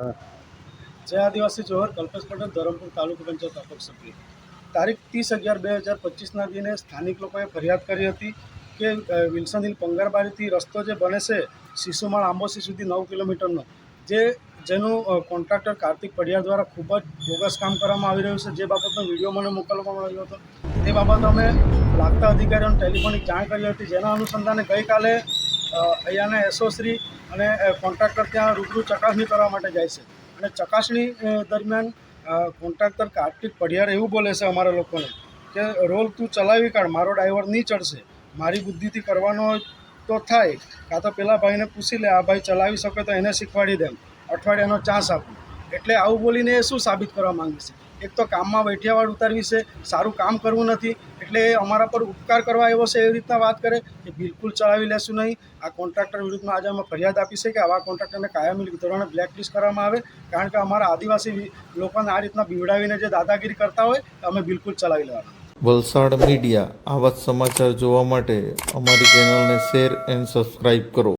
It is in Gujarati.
જય આદિવાસી જોહર કલ્પેશ પટેલ ધરમપુર તાલુકા પંચાયત અપક્ષ સભ્ય. તારીખ ત્રીસ અગિયાર બે હજાર પચીસના દિને સ્થાનિક લોકોએ ફરિયાદ કરી હતી કે વિલ્સન હિલ પંગારબારીથી રસ્તો જે બને છે શિશુમાળ આંબોસી સુધી નવ કિલોમીટરનો, જે જેનું કોન્ટ્રાક્ટર કાર્તિક પડિયાર દ્વારા ખૂબ જ બોગસ કામ કરવામાં આવી રહ્યું છે. જે બાબતનો વીડિયો મને મોકલવામાં આવ્યો હતો. તે બાબત અમે લાગતા અધિકારીઓને ટેલિફોનિક જાણ કરી હતી. જેના અનુસંધાને ગઈકાલે અહીંયાના એસોશ્રી અને કોન્ટ્રાક્ટર ત્યાં રૂબરૂ ચકાસણી કરવા માટે જાય છે. અને ચકાસણી દરમિયાન કોન્ટ્રાક્ટર કાર્તિક પઢિયાર એવું બોલે છે અમારા લોકોને કે, રોલ તું ચલાવી કાઢ, મારો ડ્રાઈવર નહીં ચડશે. મારી બુદ્ધિથી કરવાનો તો થાય. કાં તો પેલા ભાઈને પૂછી લે, આ ભાઈ ચલાવી શકે તો એને શીખવાડી દેમ અઠવાડિયાનો ચાન્સ આપું. એટલે આવું બોલીને એ શું સાબિત કરવા માંગે છે? એક તો કામમાં વૈઠિયાવાડ ઉતારવી છે, સારું કામ કરવું નથી, એટલે અમારા પર ઉપકાર કરવા આવ્યો છે એવી રીતના વાત કરે કે બિલકુલ ચલાવી લેશું નહીં. આ કોન્ટ્રાક્ટર વિરુદ્ધમાં આજે અમે ફરિયાદ આપી છે કે આવા કોન્ટ્રાક્ટરને કાયમી ધોરણે બ્લેકલિસ્ટ કરવામાં આવે, કારણ કે અમારા આદિવાસી લોકોને આ રીતના બીવડાવીને જે દાદાગીરી કરતા હોય, અમે બિલકુલ ચલાવી લેવાના. વલસાડ મીડિયા, આવા સમાચાર જોવા માટે અમારી ચેનલને શેર એન્ડ સબસ્ક્રાઇબ કરો.